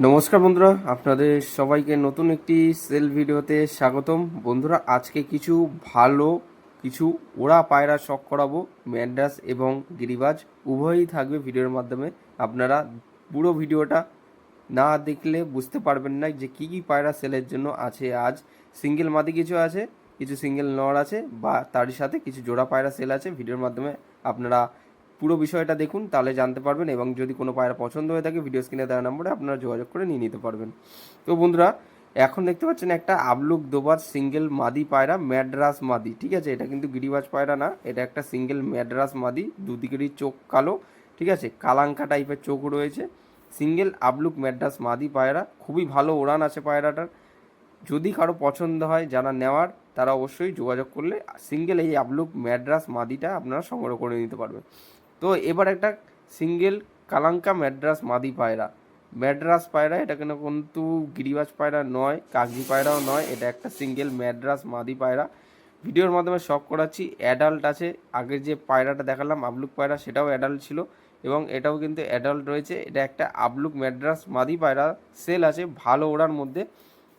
নমস্কার বন্ধুরা, আপনাদের সবাইকে নতুন একটি সেল ভিডিওতে স্বাগতম। বন্ধুরা, আজকে কিছু ভালো, কিছু ওড়া পায়রা শখ করাবো ম্যাড্রাস এবং গিরিবাজ। উভয়ই থাকবে ভিডিওর মাধ্যমে। আপনারা পুরো ভিডিওটা না দেখলে বুঝতে পারবেন না যে কী কী পায়রা সেলের জন্য আছে। আজ সিঙ্গেল মাদি কিছু আছে, কিছু সিঙ্গেল নর আছে, বা তারই সাথে কিছু জোড়া পায়রা সেল আছে। ভিডিওর মাধ্যমে আপনারা পুরো বিষয়টা দেখুন, তাহলে জানতে পারবেন এবং যদি কোনো পায়রা পছন্দ হয়ে থাকে ভিডিও স্ক্রিনে দেওয়া নম্বরে আপনারা যোগাযোগ করে নিয়ে নিতে পারবেন। তো বন্ধুরা, এখন দেখতে পাচ্ছেন একটা আবলুক দোবার সিঙ্গেল মাদি পায়রা, ম্যাড্রাস মাদি, ঠিক আছে? এটা কিন্তু গিরিবাজ পায়রা না, এটা একটা সিঙ্গেল ম্যাড্রাস মাদি, দুদিকেরই চোখ কালো, ঠিক আছে? কালাঙ্কা টাইপের চোখ রয়েছে। সিঙ্গেল আবলুক ম্যাড্রাস মাদি পায়রা, খুবই ভালো ওড়ান আছে পায়রাটার। যদি কারও পছন্দ হয়, যারা নেওয়ার, তারা অবশ্যই যোগাযোগ করলে সিঙ্গেল এই আবলুক ম্যাড্রাস মাদিটা আপনারা সংগ্রহ করে নিতে পারবেন। তো এবার একটা সিঙ্গেল কালাঙ্কা ম্যাড্রাস মাদি পায়রা। ম্যাড্রাস পায়রা এটা কেন কিন্তু গিরিবাজ পায়রা নয় কাগজি পায়রাও নয়, এটা একটা সিঙ্গেল ম্যাড্রাস মাদি পায়রা। ভিডিওর মাধ্যমে শখ করাচ্ছি অ্যাডাল্ট আছে, আগের যে পায়রাটা দেখালাম, আবলুক পায়রা, সেটাও অ্যাডাল্ট ছিল এবং এটাও কিন্তু অ্যাডাল্ট রয়েছে। এটা একটা আবলুক ম্যাড্রাস মাদি পায়রা সেল আছে ভালো ওড়ার মধ্যে।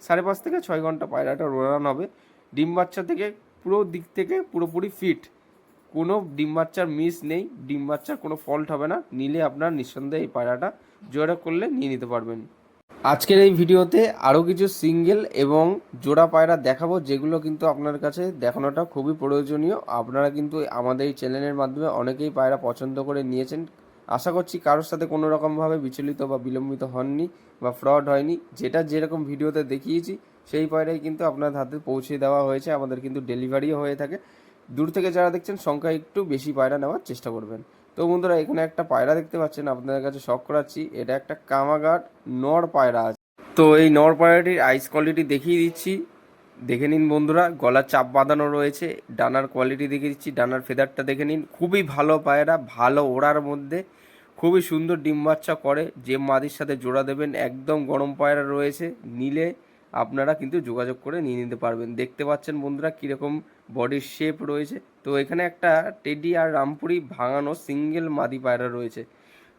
সাড়ে পাঁচ থেকে ছয় ঘণ্টা পায়রাটা ওড়ান হবে। ডিম বাচ্চা থেকে পুরো দিক থেকে পুরোপুরি ফিট কোনো ডিম বাচ্চার মিস নেই, ডিম বাচ্চার কোনো ফল্ট হবে না। নিলে আপনার নিঃসন্দেহে এই পায়রাটা জোড়া করলে নিয়ে নিতে পারবেন। আজকের এই ভিডিওতে আরও কিছু সিঙ্গেল এবং জোড়া পায়রা দেখাবো, যেগুলো কিন্তু আপনার কাছে দেখানোটা খুবই প্রয়োজনীয়। আপনারা কিন্তু আমাদের এই চ্যানেলের মাধ্যমে অনেকেই পায়রা পছন্দ করে নিয়েছেন। আশা করছি কারোর সাথে কোনো রকমভাবে বিচলিত বা বিলম্বিত হননি বা ফ্রড হয়নি। যেটা যেরকম ভিডিওতে দেখিয়েছি, সেই পায়রাই কিন্তু আপনার হাতে পৌঁছে দেওয়া হয়েছে। আমাদের কিন্তু ডেলিভারিও হয়ে থাকে। দূর থেকে যারা দেখছেন, সংখ্যা একটু বেশি পায়রা নেওয়ার চেষ্টা করবেন। তো বন্ধুরা, এখানে একটা পায়রা দেখতে পাচ্ছেন, আপনাদের কাছে শখ করাচ্ছি। এটা একটা কামাগাট নর পায়রা আছে। তো এই নর পায়রাটির আইস কোয়ালিটি দেখিয়ে দিচ্ছি। দেখে নিন বন্ধুরা, গলার চাপ বাঁধানো রয়েছে। ডানার কোয়ালিটি দেখে দিচ্ছি, ডানার ফেদারটা দেখে নিন। খুবই ভালো পায়রা, ভালো ওড়ার মধ্যে। খুবই সুন্দর ডিম বাচ্চা করে। যে মাদির সাথে জোড়া দেবেন, একদম গরম পায়রা রয়েছে। নিলে আপনারা কিন্তু যোগাযোগ করে নিয়ে নিতে পারবেন। দেখতে পাচ্ছেন বন্ধুরা, কীরকম বডির শেপ রয়েছে। তো এখানে একটা টেডি আর রামপুরি ভাঙানো সিঙ্গেল মাদি পায়রা রয়েছে।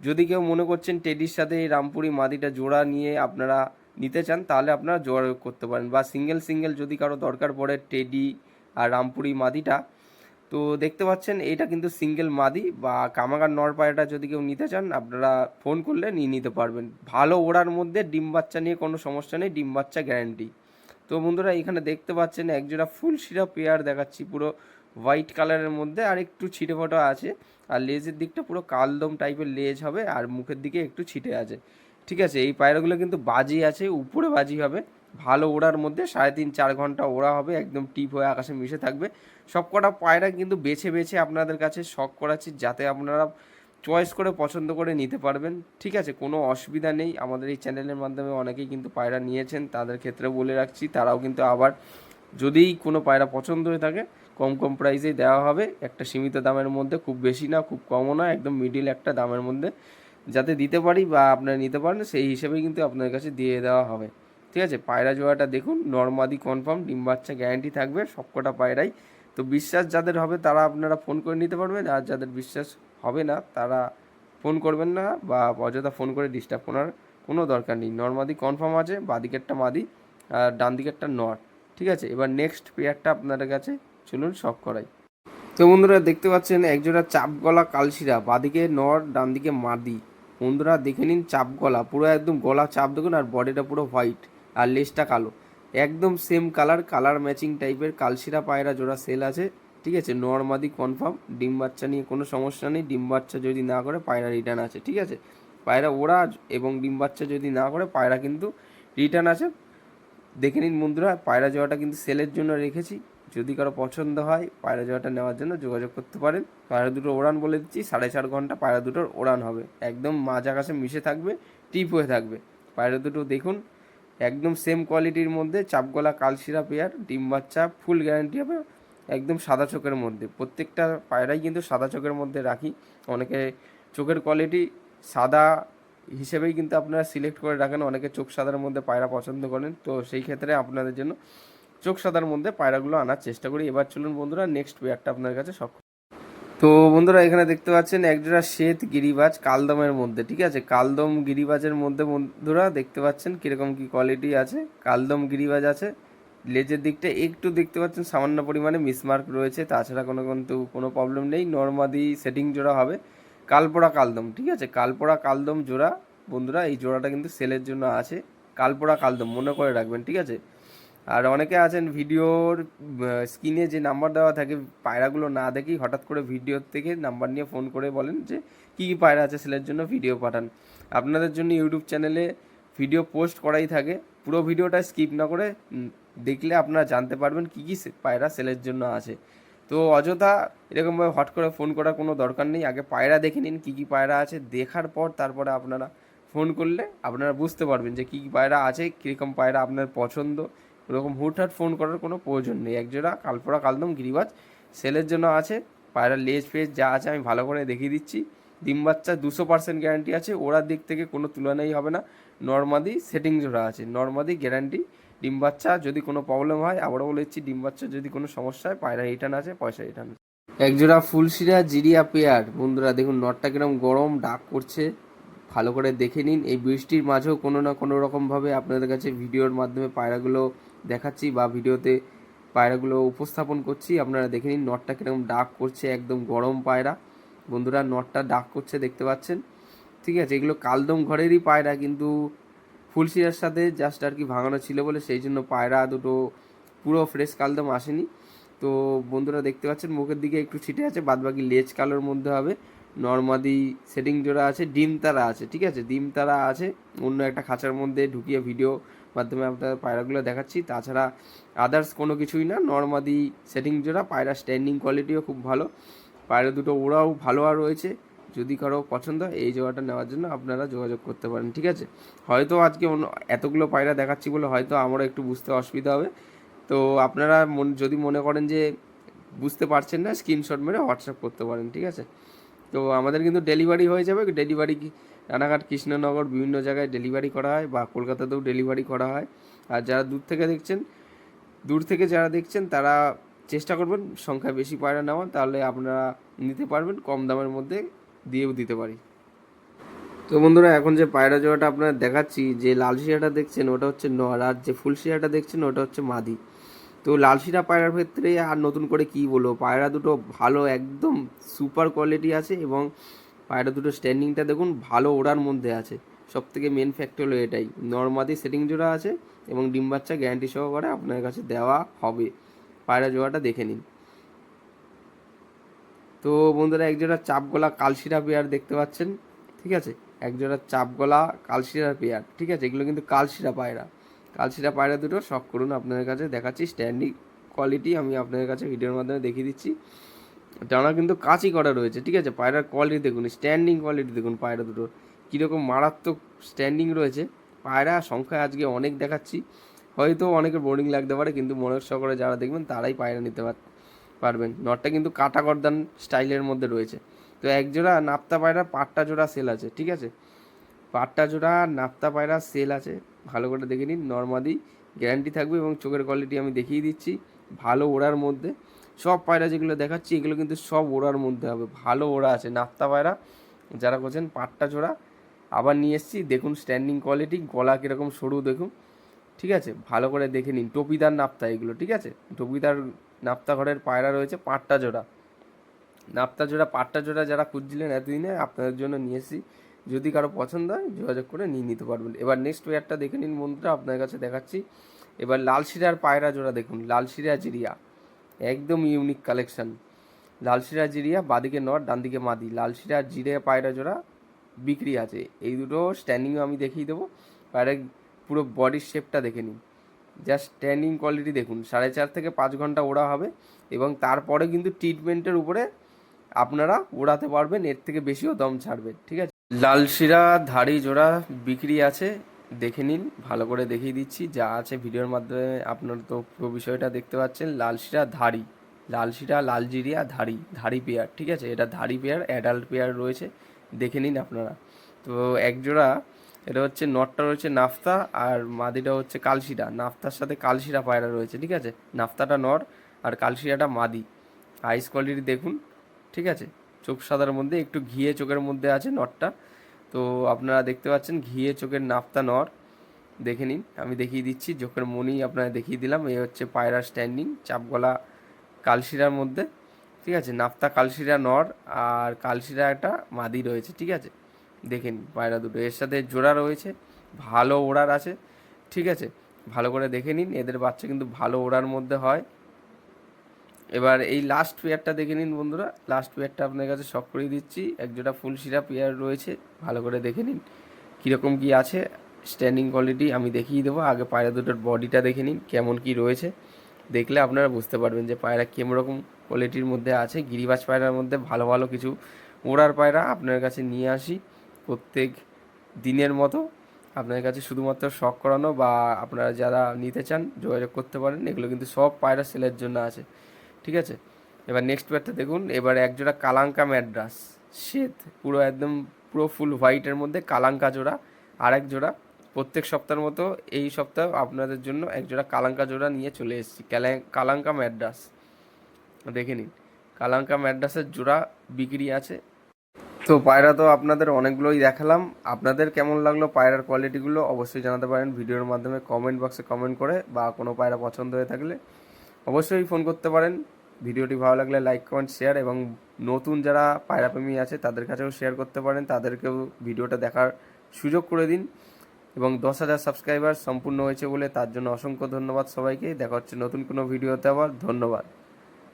যদি কেউ মনে করছেন টেডির সাথে এই রামপুরি মাদিটা জোড়া নিয়ে আপনারা নিতে চান, তাহলে আপনারা যোগাযোগ করতে পারেন। বা সিঙ্গেল সিঙ্গেল যদি কারও দরকার পড়ে টেডি আর রামপুরি মাদিটা, তো দেখতে পাচ্ছেন এটা কিন্তু সিঙ্গেল মাদি বা কামাগার নর যদি কেউ নিতে চান, আপনারা ফোন করলে নিয়ে নিতে পারবেন। ভালো ওড়ার মধ্যে ডিম বাচ্চা নিয়ে কোনো সমস্যা নেই, ডিম বাচ্চা গ্যারান্টি তো বন্ধুরা, এখানে দেখতে পাচ্ছেন একজোড়া ফুল শিরা পেয়ার দেখাচ্ছি, পুরো হোয়াইট কালারের মধ্যে, আর একটু ছিটে ফোটা আছে। আর লেজের দিকটা পুরো কালদম টাইপের লেজ হবে, আর মুখের দিকে একটু ছিটে আছে। ঠিক আছে, এই পায়রাগুলো কিন্তু বাজি আছে, উপরে বাজি হবে, ভালো ওড়ার মধ্যে সাড়ে তিন চার ঘণ্টা ওড়া হবে, একদম টিপ হয়ে আকাশে মিশে থাকবে। সব কটা পায়রা কিন্তু বেছে বেছে আপনাদের কাছে শখ করাচ্ছি, যাতে আপনারা চয়েস করে পছন্দ করে নিতে পারবেন। ঠিক আছে, কোনো অসুবিধা নেই। আমাদের এই চ্যানেলের মাধ্যমে অনেকেই কিন্তু পায়রা নিয়েছেন, তাদের ক্ষেত্রে বলে রাখছি, তারাও কিন্তু আবার যদি কোনো পায়রা পছন্দ হয়ে থাকে, কম কম প্রাইসেই দেওয়া হবে। একটা সীমিত দামের মধ্যে, খুব বেশি না, খুব কমও না, একদম মিডিল একটা দামের মধ্যে যাতে দিতে পারি বা আপনারা নিতে পারেন, সেই হিসেবেই কিন্তু আপনার কাছে দিয়ে দেওয়া হবে। ঠিক আছে, পায়রা জোড়াটা দেখুন নর্মাদি কনফার্ম ডিম বাচ্চা গ্যারান্টি থাকবে, সবকটা পায়রাই। তো বিশ্বাস যাদের হবে, তারা আপনারা ফোন করে নিতে পারবেন, আর যাদের বিশ্বাস হবে না, তারা ফোন করবেন না বা অযথা ফোন করে ডিস্টার্ব করার কোনো দরকার নেই। নর্মাদি কনফার্ম আছে, বাদিকেরটা মাদি আর ডান দিকেরটা নর, ঠিক আছে? এবার নেক্সট পেয়ারটা আপনাদের কাছে চলুন শখ করাই। তো বন্ধুরা, দেখতে পাচ্ছেন একজোড়া চাপ গলা কালশিরা, বাদিকে নর ডান দিকে মাদি। বন্ধুরা, দেখে নিন চাপ গলা পুরো একদম গলা চাপ দেখুন আর বডিটা পুরো হোয়াইট আর লেসটা কালো। একদম সেম কালার কালার ম্যাচিং টাইপের কালশিরা পায়রা জোড়া সেল আছে। ঠিক আছে? নর্মাদি কনফার্ম ডিম বাচ্চা নিয়ে কোনো সমস্যা নেই। ডিম বাচ্চা যদি না করে, পায়রা রিটার্ন আছে, ঠিক আছে? পায়রা ওরা এবং ডিম বাচ্চা যদি না করে, পায়রা কিন্তু রিটার্ন আছে। দেখে নিন বন্ধুরা, পায়রা জোড়াটা কিন্তু সেলের জন্য রেখেছি। যদি কারও পছন্দ হয়, পায়রা জোড়াটা নেওয়ার জন্য যোগাযোগ করতে পারেন। পায়রা দুটো ওড়ান বলে দিচ্ছি, সাড়ে চার ঘণ্টা পায়রা দুটোর ওড়ান হবে। একদম মাঝ আকাশে মিশে থাকবে, টিপ হয়ে থাকবে। পায়রা দুটো দেখুন, একদম সেম কোয়ালিটির মধ্যে চাপগলা কালশিরা পেয়ার, ডিম বাচ্চা ফুল গ্যারান্টি হবে। একদম সাদা চোখের মধ্যে। প্রত্যেকটা পায়রাই কিন্তু সাদা চোখের মধ্যে রাখি। অনেকে চোখের কোয়ালিটি সাদা হিসেবেই কিন্তু আপনারা সিলেক্ট করে রাখেন। অনেকে চোখ সাদার মধ্যে পায়রা পছন্দ করেন। তো সেই ক্ষেত্রে আপনাদের জন্য চোখ সাদার মধ্যে পায়রাগুলো আনার চেষ্টা করি। এবার চলুন বন্ধুরা নেক্সট পেয়ারটা আপনার কাছে সব তো বন্ধুরা, এখানে দেখতে পাচ্ছেন একজোড়া শ্বেত গিরিবাজ কালদমের মধ্যে, ঠিক আছে? কালদম গিরিবাজের মধ্যে বন্ধুরা দেখতে পাচ্ছেন কীরকম কী কোয়ালিটি আছে। কালদম গিরিবাজ আছে। লেজের দিকটা একটু দেখতে পাচ্ছেন, সামান্য পরিমাণে মিসমার্ক রয়েছে, তাছাড়া কোনো কিন্তু কোনো প্রবলেম নেই নর্মাদি সেটিং জোড়া হবে, কালপোড়া কালদম, ঠিক আছে? কালপোড়া কালদম জোড়া, বন্ধুরা, এই জোড়াটা কিন্তু সেলের জন্য আছে, কালপোড়া কালদম, মনে করে রাখবেন, ঠিক আছে? আর অনেকে আছেন ভিডিওর স্ক্রিনে যে নাম্বার দেওয়া থাকে, পায়রাগুলো না দেখেই হঠাৎ করে ভিডিও থেকে নাম্বার নিয়ে ফোন করে বলেন যে, কী কী পায়রা আছে সেলের জন্য ভিডিও পাঠান। আপনাদের জন্য ইউটিউব চ্যানেলে ভিডিও পোস্ট করাই থাকে, পুরো ভিডিওটা স্কিপ না করে দেখলে আপনারা জানতে পারবেন কী কী পায়রা সেলের জন্য আছে। তো অযথা এরকমভাবে হট করে ফোন করার কোনো দরকার নেই। আগে পায়রা দেখে নিন কী কী পায়রা আছে। দেখার পর তারপরে আপনারা ফোন করলে আপনারা বুঝতে পারবেন যে কী কী পায়রা আছে, কীরকম পায়রা আপনার পছন্দ। ওরকম হুটহাট ফোন করার কোনো প্রয়োজন নেই। একজোড়া কালপোড়া, কালদম, গিরিবাজ সেলের জন্য আছে। পায়রার লেজ, ফেজ যা আছে আমি ভালো করে দেখিয়ে দিচ্ছি। ডিম বাচ্চা দুশো পার্সেন্ট গ্যারান্টি আছে। ওরার দিক থেকে কোনো তুলনাই হবে না। নর্মাদি সেটিং জোড়া আছে। নর্মাদি গ্যারান্টি ডিম বাচ্চা যদি কোনো প্রবলেম হয়, আবারও বলে দিচ্ছি, ডিম বাচ্চা যদি কোনো সমস্যা হয়, পায়রা রিটার্ন আছে, পয়সা রিটার্ন আছে। একজোড়া ফুলশিরা জিরিয়া পেয়ার বন্ধুরা, দেখুন, নটটা কিরম গরম ডাক করছে। ভালো করে দেখে নিন। এই বৃষ্টির মাঝেও কোনো না কোনো রকমভাবে আপনাদের কাছে ভিডিওর মাধ্যমে পায়রাগুলো দেখাচ্ছি বা ভিডিওতে পায়রাগুলো উপস্থাপন করছি। আপনারা দেখে নিন, নটটা কীরকম ডাক করছে, একদম গরম পায়রা। বন্ধুরা, নটটা ডাক করছে, দেখতে পাচ্ছেন? ঠিক আছে, এগুলো কালদম ঘরেরই পায়রা, কিন্তু ফুলশিরার সাথে জাস্ট আর কি ভাঙানো ছিল বলে সেই জন্য পায়রা দুটো পুরো ফ্রেশ কালদম আসেনি। তো বন্ধুরা দেখতে পাচ্ছেন, মুখের দিকে একটু ছিটে আছে, বাদবাকি লেজ কালোর মধ্যে হবে। নর্মাদি সেটিং জোড়া আছে, ডিম তারা আছে, ঠিক আছে? ডিম তারা আছে, অন্য একটা খাঁচার মধ্যে ঢুকিয়ে ভিডিও মাধ্যমে আপনার পায়রাগুলো দেখাচ্ছি। তাছাড়া আদার্স কোনো কিছুই না, নর্মাদি সেটিং জোড়া, পায়রা স্ট্যান্ডিং কোয়ালিটিও খুব ভালো। পায়রা দুটো ওরাও ভালো আর রয়েছে। যদি কারও পছন্দ হয়, এই জোড়াটা নেওয়ার জন্য আপনারা যোগাযোগ করতে পারেন, ঠিক আছে? হয়তো আজকে এতগুলো পায়রা দেখাচ্ছি বলে হয়তো আমারও একটু বুঝতে অসুবিধা হবে। তো আপনারা যদি মনে করেন যে বুঝতে পারছেন না স্ক্রিনশট মেরে হোয়াটসঅ্যাপ করতে পারেন, ঠিক আছে? তো আমাদের কিন্তু ডেলিভারি হয়ে যাবে। ডেলিভারি রানাঘাট, কৃষ্ণনগর, বিভিন্ন জায়গায় ডেলিভারি করা হয় বা কলকাতাতেও ডেলিভারি করা হয়। আর যারা দূর থেকে দেখছেন, দূর থেকে যারা দেখছেন, তারা চেষ্টা করবেন সংখ্যায় বেশি পায়রা নেওয়া তাহলে আপনারা নিতে পারবেন কম দামের মধ্যে দিয়েও দিতে পারি। তো বন্ধুরা, এখন যে পায়রা জোড়াটা আপনারা দেখাচ্ছি, যে লাল শিরাটা দেখছেন, ওটা হচ্ছে নর, আর যে ফুল শিরাটা দেখছেন, ওটা হচ্ছে মাদি। তো লাল শিরা পায়রার ক্ষেত্রে আর নতুন করে কি বলব, পায়রা দুটো ভালো, একদম সুপার কোয়ালিটি আছে এবং পায়রা দুটো স্ট্যান্ডিংটা দেখুন, ভালো ওড়ার মধ্যে আছে। সব থেকে মেন ফ্যাক্টর হলো এটাই। নর্মাদি সেটিং জোড়া আছে এবং ডিম বাচ্চা গ্যারান্টি সহকারে আপনার কাছে দেওয়া হবে। পায়রা জোড়াটা দেখে নিন। তো বন্ধুরা একজোড়া চাপগলা কালশিরা পেয়ার দেখতে পাচ্ছেন, ঠিক আছে? একজোড়া চাপগলা কালশিরা পেয়ার, ঠিক আছে? এগুলো কিন্তু কালশিরা পায়রা। কালশিরা পায়রা দুটো শখ করুন আপনাদের কাছে দেখাচ্ছি স্ট্যান্ডিং কোয়ালিটি আমি আপনাদের কাছে ভিডিওর মাধ্যমে দেখিয়ে দিচ্ছি। ডানা কিন্তু কাঁচি করা রয়েছে, ঠিক আছে? পায়রার কোয়ালিটি দেখুন স্ট্যান্ডিং কোয়ালিটি দেখুন পায়রা দুটোর কীরকম মারাত্মক স্ট্যান্ডিং রয়েছে। পায়রা সংখ্যায় আজকে অনেক দেখাচ্ছি। হয়তো অনেকের বোর্ডিং লাগতে পারে, কিন্তু মনের সহকারে যারা দেখবেন তারাই পায়রা নিতে পার পারবেন। নটটা কিন্তু কাটা গর্দান স্টাইলের মধ্যে রয়েছে। তো এক জোড়া নাপ্তা পায়রা পাট্টা জোড়া সেল আছে, ঠিক আছে? পাট্টা জোড়া নাপ্তা পায়রা সেল আছে, ভালো করে দেখে নিন। নর্মাদি, গ্যারান্টি থাকবে এবং চোখের কোয়ালিটি আমি দেখিয়ে দিচ্ছি। ভালো ওড়ার মধ্যে। সব পায়রা যেগুলো দেখাচ্ছি, এগুলো কিন্তু সব ওড়ার মধ্যে হবে। ভালো ওড়া আছে নাপ্তা পায়রা। যারা করছেন পাট্টা জোড়া, আবার নিয়ে এসেছি। দেখুন স্ট্যান্ডিং কোয়ালিটি গলা কীরকম সরু দেখুন, ঠিক আছে? ভালো করে দেখে নিন। টপিদার নাপ্তা এগুলো, ঠিক আছে? টপিদার নাপ্তা ঘরের পায়রা রয়েছে পাট্টা জোড়া। নাপ্তা জোড়া, পাট্টা জোড়া যারা খুঁজছিলেন এতদিনে, আপনাদের জন্য নিয়ে এসেছি। যদি কারও পছন্দ হয়, যোগাযোগ করে নিয়ে নিতে পারবেন। এবার নেক্সট পেয়ারটা দেখে নিন বন্ধুরা আপনার কাছে দেখাচ্ছি। এবার লাল শিরার পায়রা জোড়া দেখুন, লাল শিরা জিরিয়া। একদম ইউনিক কালেকশন লাল শিরা জিরিয়া, বাদিকে নর ডান দিকে মাদি। লাল শিরা জিরে পায়রা জোড়া বিক্রি আছে। এই দুটো স্ট্যান্ডিংও আমি দেখিয়ে দেবো। পায়রা পুরো বডির শেপটা দেখে নিন। জাস্ট স্ট্যান্ডিং কোয়ালিটি দেখুন। সাড়ে চার থেকে পাঁচ ঘণ্টা ওড়া হবে এবং তারপরে কিন্তু ট্রিটমেন্টের উপরে আপনারা ওড়াতে পারবেন, এর থেকে বেশিও দম ছাড়বে, ঠিক আছে? লাল শিরা ধাড়ি জোড়া বিক্রি আছে, দেখে নিন, ভালো করে দেখিয়ে দিচ্ছি, যা আছে ভিডিওর মাধ্যমে আপনার তো পুরো বিষয়টা দেখতে পাচ্ছেন লাল শিরা ধাড়ি লাল শিরা লাল জিরিয়া ধাড়ি ধাড়ি পেয়ার, ঠিক আছে? এটা ধাড়ি পেয়ার অ্যাডাল্ট পেয়ার রয়েছে, দেখে নিন আপনারা। তো এক জোড়া এটা হচ্ছে নটটা রয়েছে নাফতা আর মাদিটা হচ্ছে কালশিরা। নাফতার সাথে কালশিরা পায়রা রয়েছে, ঠিক আছে? নাফতাটা নর আর কালশিরাটা মাদি। আইস কোয়ালিটি দেখুন, ঠিক আছে? চোখ সাদার মধ্যে, একটু ঘিয়ে চোখের মধ্যে আছে নটটা। তো আপনারা দেখতে পাচ্ছেন, ঘিয়ে চোখের নাফতা নর। দেখে নিন, আমি দেখিয়ে দিচ্ছি, চোখের মনি আপনারা দেখিয়ে দিলাম। এই হচ্ছে পায়রা স্ট্যান্ডিং চাপগলা কালশিরার মধ্যে, ঠিক আছে? নাফতা কালশিরা নর আর কালশিরা একটা মাদি রয়েছে, ঠিক আছে? দেখে নিন, পায়রা দুটো। এর সাথে জোড়া রয়েছে, ভালো ওড়ার আছে, ঠিক আছে? ভালো করে দেখে নিন, এদের বাচ্চা কিন্তু ভালো ওড়ার মধ্যে হয়। এবার এই লাস্ট পেয়ারটা দেখে নিন বন্ধুরা লাস্ট পেয়ারটা আপনার কাছে শখ করে দিচ্ছি। এক জোড়া ফুল শিরা পেয়ার রয়েছে, ভালো করে দেখে নিন, কীরকম কি আছে স্ট্যান্ডিং কোয়ালিটি আমি দেখিয়ে দেবো। আগে পায়রা দুটোর বডিটা দেখে নিন, কেমন কি রয়েছে। দেখলে আপনারা বুঝতে পারবেন যে পায়রা কেমন রকম কোয়ালিটির মধ্যে আছে। গিরিবাজ পায়রার মধ্যে ভালো ভালো কিছু ওড়ার পায়রা আপনার কাছে নিয়ে আসি। প্রত্যেক দিনের মতো আপনার কাছে শুধুমাত্র শখ করানো বা আপনারা যারা নিতে চান, যোগাযোগ করতে পারেন, এগুলো কিন্তু সব পায়রা সেলের জন্য আছে। ঠিক আছে? এবার নেক্সট প্যারটা দেখুন। এবার একজোড়া কালাঙ্কা ম্যাড্রাস। শ্বেত, পুরো একদম, পুরো ফুল হোয়াইটের মধ্যে কালাঙ্কা জোড়া। আর এক জোড়া প্রত্যেক সপ্তাহের মতো এই সপ্তাহে আপনাদের জন্য এক জোড়া কালাঙ্কা জোড়া নিয়ে চলে এসেছি। কালাঙ্কা ম্যাড্রাস। দেখে নিন। কালাঙ্কা ম্যাড্রাসের জোড়া বিক্রি আছে। তো পায়রা তো আপনাদের অনেকগুলোই দেখালাম। আপনাদের কেমন লাগল পায়রার কোয়ালিটিগুলো অবশ্যই জানাতে পারেন। ভিডিওর মাধ্যমে কমেন্ট বক্সে কমেন্ট করে বা কোনো পায়রা পছন্দ হয়ে থাকলে অবশ্যই ফোন করতে পারেন। ভিডিওটি ভালো লাগলে লাইক কমেন্ট শেয়ার এবং নতুন যারা পায়রাপ্রেমী আছে তাদের কাছেও শেয়ার করতে পারেন। তাদেরকেও ভিডিওটা দেখার সুযোগ করে দিন এবং দশ হাজার সাবস্ক্রাইবার সম্পূর্ণ হয়েছে বলে তার জন্য অসংখ্য ধন্যবাদ সবাইকে। দেখা হচ্ছে নতুন কোনো ভিডিওতে আবার। ধন্যবাদ।